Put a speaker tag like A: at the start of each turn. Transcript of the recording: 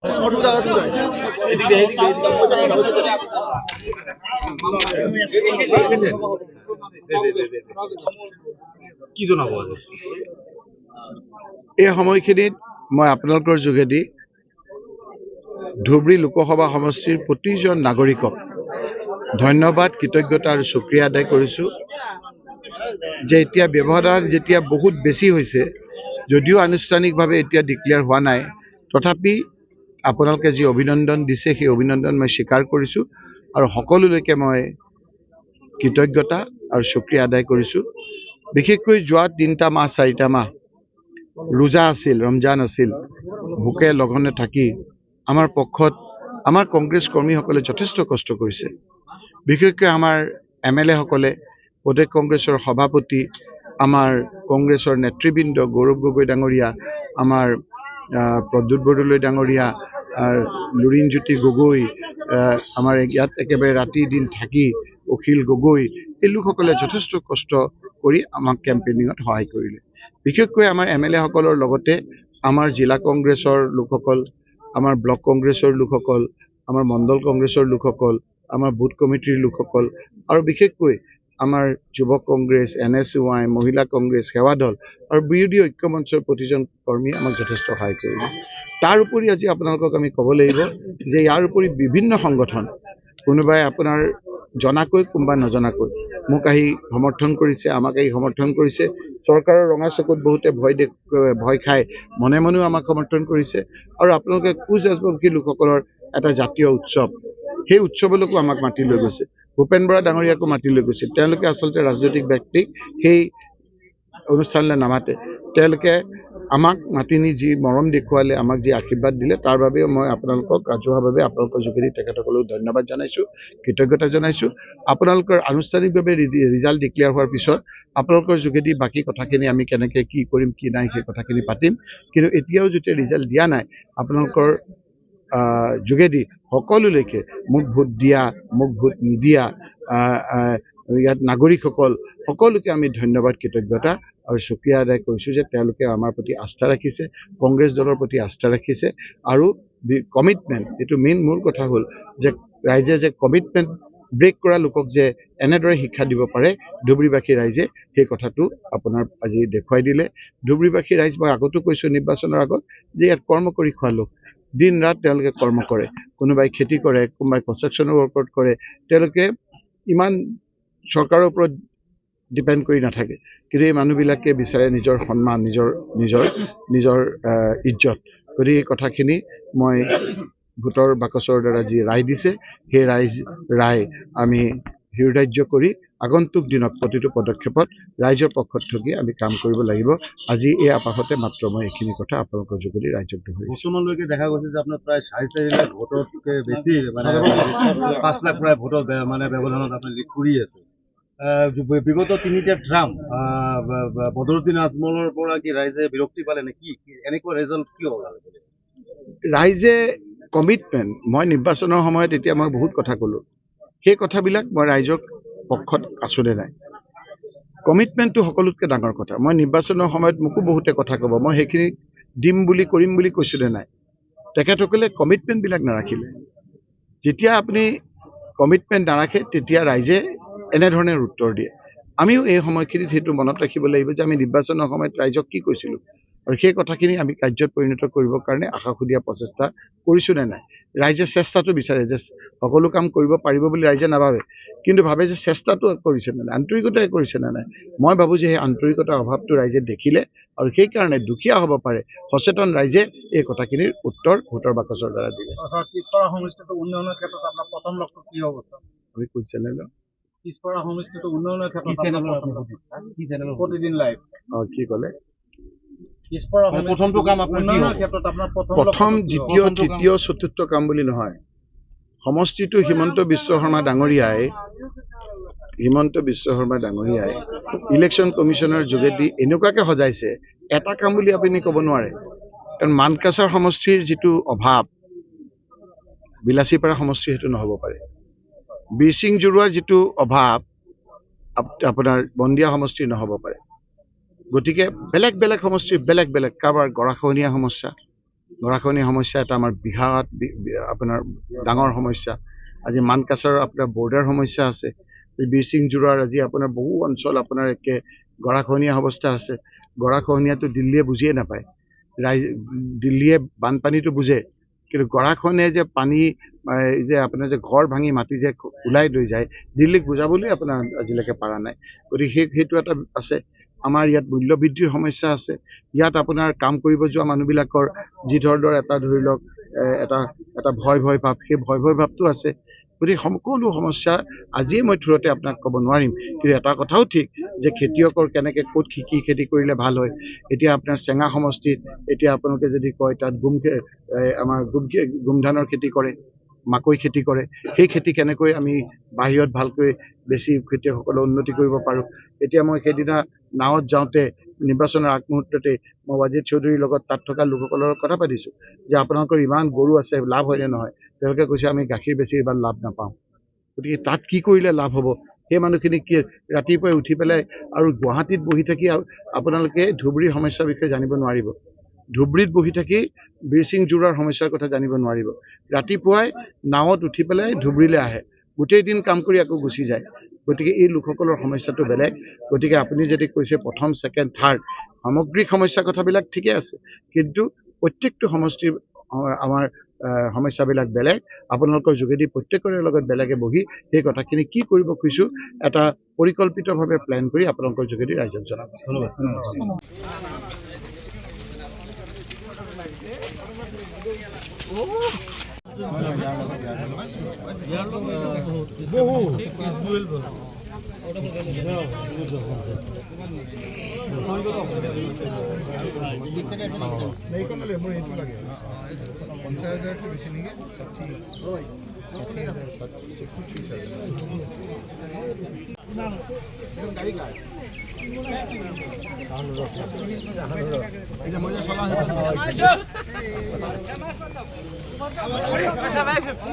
A: এই সময়খিনিত মই আপোনালোকৰ যোগেদি ধুবুৰী লোকসভা সমষ্টিৰ প্ৰতিজন নাগৰিকক ধন্যবাদ, কৃতজ্ঞতা আৰু সুক্ৰিয়া আদায় কৰিছোঁ। যে এতিয়া ব্যৱধান যেতিয়া বহুত বেছি হৈছে, যদিও আনুষ্ঠানিকভাৱে এতিয়া ডিক্লেয়াৰ হোৱা নাই, তথাপি আপোনালোকে যি অভিনন্দন দিছে সেই অভিনন্দন মই স্বীকাৰ কৰিছোঁ আৰু সকলোলৈকে মই কৃতজ্ঞতা আৰু সুক্ৰিয়া আদায় কৰিছোঁ। বিশেষকৈ যোৱা তিনিটা মাহ চাৰিটা মাহ ৰোজা আছিল ৰমজান আছিল ভোকে লঘনে থাকি আমাৰ পক্ষত আমাৰ কংগ্ৰেছ কৰ্মীসকলে যথেষ্ট কষ্ট কৰিছে। বিশেষকৈ আমাৰ এম এল এসকলে প্ৰদেশ কংগ্ৰেছৰ সভাপতি আমাৰ কংগ্ৰেছৰ নেতৃবৃন্দ গৌৰৱ গগৈ ডাঙৰীয়া আমাৰ প্ৰদ্যুৎ বৰদলৈ ডাঙৰীয়া লুৰিণজ্যোতি গগৈ আমাৰ ইয়াত একেবাৰে ৰাতি দিন থাকি অখিল গগৈ এই লোকসকলে যথেষ্ট কষ্ট কৰি আমাক কেম্পেইনিঙত সহায় কৰিলে। বিশেষকৈ আমাৰ এম এল এসকলৰ লগতে আমাৰ জিলা কংগ্ৰেছৰ লোকসকল আমাৰ ব্লক কংগ্ৰেছৰ লোকসকল আমাৰ মণ্ডল কংগ্ৰেছৰ লোকসকল আমাৰ বুথ কমিটিৰ লোকসকল আৰু বিশেষকৈ আমাৰ যুৱ কংগ্ৰেছ এন এছ ৱাই মহিলা কংগ্ৰেছ সেৱা দল আৰু বিৰোধী ঐক্য মঞ্চৰ প্ৰতিজন কৰ্মীয়ে আমাক যথেষ্ট সহায় কৰিলে। তাৰ উপৰি আজি আপোনালোকক আমি ক'ব লাগিব যে ইয়াৰ উপৰি বিভিন্ন সংগঠন কোনোবাই আপোনাৰ জনাকৈ কোনোবা নজনাকৈ মোক আহি সমৰ্থন কৰিছে আমাক আহি সমৰ্থন কৰিছে। চৰকাৰৰ ৰঙা চকুত বহুতে ভয় দেখ ভয় খাই মনে মনেও আমাক সমৰ্থন কৰিছে। আৰু আপোনালোকে কোচ ৰাজবংশী লোকসকলৰ এটা জাতীয় উৎসৱ সেই উৎসৱলৈকো আমাক মাতি লৈ গৈছে। ভূপেন বৰা ডাঙৰীয়াকো মাতি লৈ গৈছে। তেওঁলোকে আচলতে ৰাজনৈতিক ব্যক্তিক সেই অনুষ্ঠানলৈ নামাতে। তেওঁলোকে আমাক মাতি নি যি মৰম দেখুৱালে আমাক যি আশীৰ্বাদ দিলে তাৰ বাবেও মই আপোনালোকক ৰাজহুৱাভাৱে আপোনালোকৰ যোগেদি তেখেতসকলক ধন্যবাদ জনাইছোঁ কৃতজ্ঞতা জনাইছোঁ। আপোনালোকৰ আনুষ্ঠানিকভাৱে ৰিজাল্ট ডিক্লেয়াৰ হোৱাৰ পিছত আপোনালোকৰ যোগেদি বাকী কথাখিনি আমি কেনেকৈ কি কৰিম কি নাই সেই কথাখিনি পাতিম। কিন্তু এতিয়াও যেতিয়া ৰিজাল্ট দিয়া নাই আপোনালোকৰ যোগেদি সকলোলৈকে মোক ভোট দিয়া মোক ভোট নিদিয়া ইয়াত নাগৰিকসকল সকলোকে আমি ধন্যবাদ কৃতজ্ঞতা আৰু সুক্ৰিয়া আদায় কৰিছোঁ যে তেওঁলোকে আমাৰ প্ৰতি আস্থা ৰাখিছে কংগ্ৰেছ দলৰ প্ৰতি আস্থা ৰাখিছে আৰু কমিটমেণ্ট এইটো মেইন মূল কথা হ'ল যে ৰাইজে যে কমিটমেণ্ট ব্ৰেক কৰা লোকক যে এনেদৰে শিক্ষা দিব পাৰে ধুবুৰীবাসী ৰাইজে সেই কথাটো আপোনাৰ আজি দেখুৱাই দিলে। ধুবুৰীবাসী ৰাইজ মই আগতো কৈছোঁ নিৰ্বাচনৰ আগত যে ইয়াত কৰ্ম কৰি খোৱা লোক দিন ৰাত তেওঁলোকে কৰ্ম কৰে। কোনোবাই খেতি কৰে কোনোবাই কনষ্ট্ৰাকশ্যনৰ ওপৰত কৰে তেওঁলোকে ইমান চৰকাৰৰ ওপৰত ডিপেণ্ড কৰি নাথাকে। কিন্তু এই মানুহবিলাকে বিচাৰে নিজৰ সন্মান নিজৰ নিজৰ নিজৰ ইজ্জত। গতিকে এই কথাখিনি মই ভোটৰ বাকচৰ দ্বাৰা যি ৰায় দিছে সেই ৰাইজ ৰায় আমি হৃদয়্য কৰি আগন্তুক দিনত প্ৰতিটো পদক্ষেপত ৰাইজৰ পক্ষত থাকি আমি কাম কৰিব লাগিব। আজি এই আপাসতে মাত্ৰ মই এইখিনি কথা আপোনালোকৰ যোগেদি ৰাইজক দোহৰিছোঁ।
B: বৰ্তমানলৈকে দেখা গৈছে যে আপোনাৰ প্ৰায় চাৰি চাৰি লাখ ভোটতকৈ বেছি মানে পাঁচ লাখ প্ৰায় ভোটৰ মানে ব্যৱধানত আপুনি লিড কৰি আছে। আহ, বিগত তিনিটা ট্ৰাম বদৰুদ্দিন আজমলৰ পৰা কি ৰাইজে বিৰক্তি পালে নে কি? কি- এনেকুৱা ৰেজাল্ট কিয় ওলালে
A: ৰাইজে কমিটমেণ্ট মই নিৰ্বাচনৰ সময়ত এতিয়া মই বহুত কথা ক'লোঁ। সেই কথাবিলাক মই ৰাইজৰ পক্ষত আছোঁ নে নাই। কমিটমেণ্টটো সকলোতকৈ ডাঙৰ কথা। মই নিৰ্বাচনৰ সময়ত মোকো বহুতে কথা ক'ব মই সেইখিনি দিম বুলি কৰিম বুলি কৈছোঁ নে নাই? তেখেতসকলে কমিটমেণ্টবিলাক নাৰাখিলে। যেতিয়া আপুনি কমিটমেণ্ট নাৰাখে তেতিয়া ৰাইজে এনেধৰণে উত্তৰ দিয়ে। আমিও এই সময়খিনিত সেইটো মনত ৰাখিব লাগিব যে আমি নিৰ্বাচনৰ সময়ত ৰাইজক কি কৈছিলোঁ? আৰু সেই কথাখিনি আমি কাৰ্যত পৰিণত কৰিবৰ কাৰণে আশাসুদীয়া প্ৰচেষ্টা কৰিছোঁ নে নাই? ৰাইজে চেষ্টাটো বিচাৰে যে সকলো কাম কৰিব পাৰিব বুলি ৰাইজে নাভাবে। কিন্তু ভাবে যে চেষ্টাটো কৰিছে নে নাই? আন্তৰিকতাৰে কৰিছে নে নাই? মই ভাবোঁ যে সেই আন্তৰিকতাৰ অভাৱটো ৰাইজে দেখিলে আৰু সেইকাৰণে দুখীয়া হ'ব পাৰে। সচেতন ৰাইজে এই কথাখিনিৰ উত্তৰ ভোটৰ বাকচৰ দ্বাৰা দিলে। আমি কোন চেনেলৰ?
C: পিছপৰা সমষ্টিটো উন্নয়নৰ ক্ষেত্ৰত প্ৰতিদিন লাইভ
A: অঁ কি ক'লে
C: প্ৰথম?
A: দ্বিতীয় তৃতীয় চতুৰ্থ কাম বুলি নহয়। সমষ্টিটো হিমন্ত বিশ্ব শৰ্মা ডাঙৰীয়াই হিমন্ত বিশ্ব শৰ্মা ডাঙৰীয়াই ইলেকশ্যন কমিশ্যনৰ যোগেদি এনেকুৱাকে সজাইছে এটা কাম বুলি আপুনি ক'ব নোৱাৰে। কাৰণ মানকাছাৰ সমষ্টিৰ যিটো অভাৱ বিলাচীপাৰা সমষ্টিৰ সেইটো নহ'ব পাৰে। বীৰচিং জোৰোৱাৰ যিটো অভাৱ আপ- আপোনাৰ বন্দিয়া সমষ্টিৰ নহ'ব পাৰে। গতিকে বেলেগ বেলেগ সমষ্টিৰ বেলেগ বেলেগ কাৰোবাৰ গৰাখহনীয়া সমস্যা গৰাখহনীয়া সমস্যা এটা আমাৰ বিহাৰত আপোনাৰ ডাঙৰ সমস্যা। আজি মানকাছাৰৰ আপোনাৰ বৰ্ডাৰ সমস্যা আছে। এই বীৰচিং যোৰাৰ আজি আপোনাৰ বহু অঞ্চল আপোনাৰ একে গৰাখহনীয়া অৱস্থা আছে। গৰাখহনীয়াটো দিল্লীয়ে বুজিয়ে নাপায়। ৰাইজ দিল্লীয়ে বানপানীটো বুজে। কিন্তু গৰাখহনীয়াই যে পানী যে আপোনাৰ যে ঘৰ ভাঙি মাটি যে ওলাই লৈ যায় দিল্লীক বুজাবলৈ আপোনাৰ আজিলৈকে পৰা নাই। গতিকে সেই সেইটো এটা আছে। আমাৰ ইয়াত মূল্য বৃদ্ধিৰ সমস্যা আছে। ইয়াত আপোনাৰ কাম কৰিব যোৱা মানুহবিলাকৰ যি ধৰণৰ এটা ধৰি লওক এটা এটা ভয় ভয় ভাৱ সেই ভয় ভয় ভাৱটো আছে। গতিকে সকলো সমস্যা আজিয়ে মই থোৰতে আপোনাক ক'ব নোৱাৰিম। কিন্তু এটা কথাও ঠিক যে খেতিয়কৰ কেনেকৈ ক'ত কি কি খেতি কৰিলে ভাল হয় এতিয়া আপোনাৰ চেঙা সমষ্টিত এতিয়া আপোনালোকে যদি কয় তাত গুম আমাৰ গুম খে- গুম ধানৰ খেতি কৰে মাকৈ খেতি কৰে সেই খেতি কেনেকৈ আমি বাহিৰত ভালকৈ বেছি খেতিয়কসকলে উন্নতি কৰিব পাৰোঁ এতিয়া মই সেইদিনা নাৱত যাওঁতে নিৰ্বাচনৰ আগমুহূৰ্ততে মই ৱাজিদ চৌধুৰীৰ লগত তাত থকা লোকসকলৰ কথা পাতিছোঁ যে আপোনালোকৰ ইমান গৰু আছে লাভ হয়নে নহয়? তেওঁলোকে কৈছে আমি গাখীৰ বেছি ইমান লাভ নাপাওঁ। গতিকে তাত কি কৰিলে লাভ হ'ব? সেই মানুহখিনি কি ৰাতিপুৱাই উঠি পেলাই আৰু গুৱাহাটীত বহি থাকি আপোনালোকে ধুবুৰীৰ সমস্যাৰ বিষয়ে জানিব নোৱাৰিব। ধুবুৰীত বহি থাকি বীৰচিং যোৰাৰ সমস্যাৰ কথা জানিব নোৱাৰিব। ৰাতিপুৱাই নাৱত উঠি পেলাই ধুবুৰীলৈ আহে। গোটেই দিন কাম কৰি আকৌ গুচি যায়। গতিকে এই লোকসকলৰ সমস্যাটো বেলেগ। গতিকে আপুনি যদি কৈছে প্ৰথম ছেকেণ্ড থাৰ্ড সামগ্ৰিক সমস্যা কথাবিলাক ঠিকে আছে কিন্তু প্ৰত্যেকটো সমষ্টিৰ আমাৰ সমস্যাবিলাক বেলেগ। আপোনালোকৰ যোগেদি প্ৰত্যেকৰে লগত বেলেগে বহি সেই কথাখিনি কি কৰিব খুজিছোঁ এটা পৰিকল্পিতভাৱে প্লেন কৰি আপোনালোকৰ যোগেদি ৰাইজক জনাব।
B: ধন্যবাদ। ধন্যবাদ।
D: नहीं कम ले मुझे इतना लगे पंचायत जाके बेचने के सब ठीक মই যে চলা সেইটো